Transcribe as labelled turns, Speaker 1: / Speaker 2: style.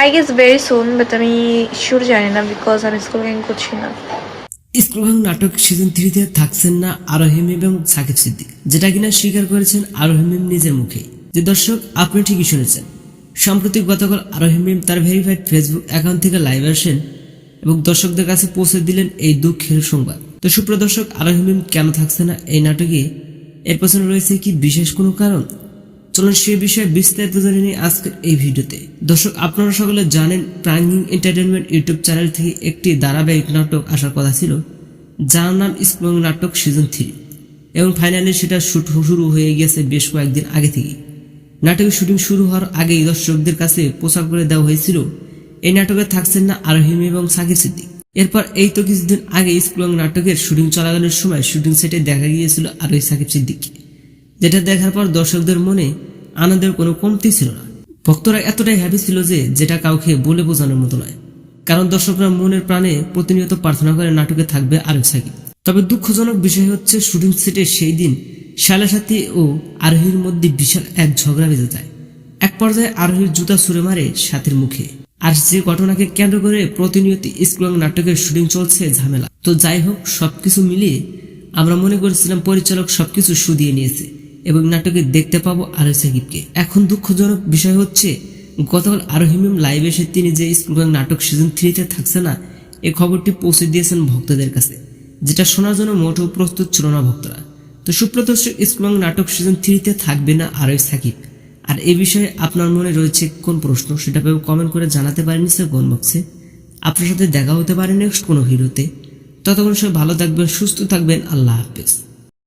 Speaker 1: I guess very soon but আমি sure জানি না বিকজ আমি স্কুল গ্যাং করছি না।
Speaker 2: স্কুলভাং নাটক সিজন থ্রিতে থাকছেন না আরোহিম এবং সাকিব সিদ্দিক, যেটা কিনা স্বীকার করেছেন আরোহিম নিজের মুখে। যে দর্শক, আপনি ঠিকই শুনেছেন। সম্প্রতি গতকাল আরোহিম তার ভেরিফাইড ফেসবুক অ্যাকাউন্ট থেকে লাইভ আসেন এবং দর্শকদের কাছে পৌঁছে দিলেন এই দুঃখের সংবাদ। তো সুপ্রদর্শক আরোহিম কেন থাকছে না এই নাটকে? এর পেছনে রয়েছে কি বিশেষ কোনো কারণ? চলুন সে বিষয়ে বিস্তারিত জেনে নিই আজকের এই ভিডিওতে। দর্শক, আপনারা সকলে জানেন প্রাঙ্গিং এন্টারটেনমেন্ট ইউটিউব চ্যানেল থেকে একটি ধারাবাহিক নাটক আসার কথা ছিল, যার নাম স্কুল নাটক সিজন থ্রি। এবং ফাইনালি সেটা শুট শুরু হয়ে গিয়েছে বেশ কয়েকদিন আগে থেকেই। নাটকের শুটিং শুরু হওয়ার আগেই দর্শকদের কাছে প্রচার করে দেওয়া হয়েছিল, এই নাটকে থাকছেন না আরোহিম এবং সাকিব সিদ্দিক। এরপর এই তো কিছুদিন আগে স্কুল নাটকের শুটিং চলাকালীন সময় শুটিং সেটে দেখা গিয়েছিল আরোহী সাকিব সিদ্দিককে। যেটা দেখার পর দর্শকদের মনে আনন্দের কোনো কমতি ছিল না। ভক্তরা এতটাই হ্যাপি ছিল যে যেটা কাউকে বলে বোঝানোর মতো নয়। কারণ দর্শকরা মনের প্রাণে প্রতিনিয়ত প্রার্থনা করে নাটকে থাকবে আরব সাকিব তবে দুঃখজনক বিষয় হচ্ছে শুটিং সেটে সেই দিন শালাসাথী ও আরোহীর মধ্যে বিশাল এক ঝগড়া বেঁধে যায়। এক পর্যায়ে আরোহীর জুতা ছুড়ে মারে সাথীর মুখে। আর যে ঘটনাকে কেন্দ্র করে প্রতিনিয়ত স্কুল নাটকের শুটিং চলছে ঝামেলা। তো যাই হোক, সবকিছু মিলিয়ে আমরা মনে করেছিলাম পরিচালক সবকিছু সুদিয়ে নিয়েছে। এবং নাটকে দেখতে পাবো আরও সাকিবকে। এখন দুঃখজনক বিষয় হচ্ছে, গতকাল আরোহিমিম লাইভ এসে তিনি যে স্কুল নাটক সিজন থ্রিতে থাকছে না, এ খবরটি পৌঁছে দিয়েছেন ভক্তদের কাছে, যেটা শোনার জন্য মোটেও প্রস্তুত ছিল না ভক্তরা। তো সুপ্রদর্শক স্কুল নাটক সিজন থ্রিতে থাকবে না আরোই সাকিব? আর এ বিষয়ে আপনার মনে রয়েছে কোন প্রশ্ন? সেটা পেয়ে কমেন্ট করে জানাতে পারেন স্যার কোন বক্সে আপনার সাথে দেখা হতে পারে নেক্সট কোনো হিরোতে ততক্ষণ সবাই ভালো থাকবেন, সুস্থ থাকবেন, আল্লাহ হাফেজ।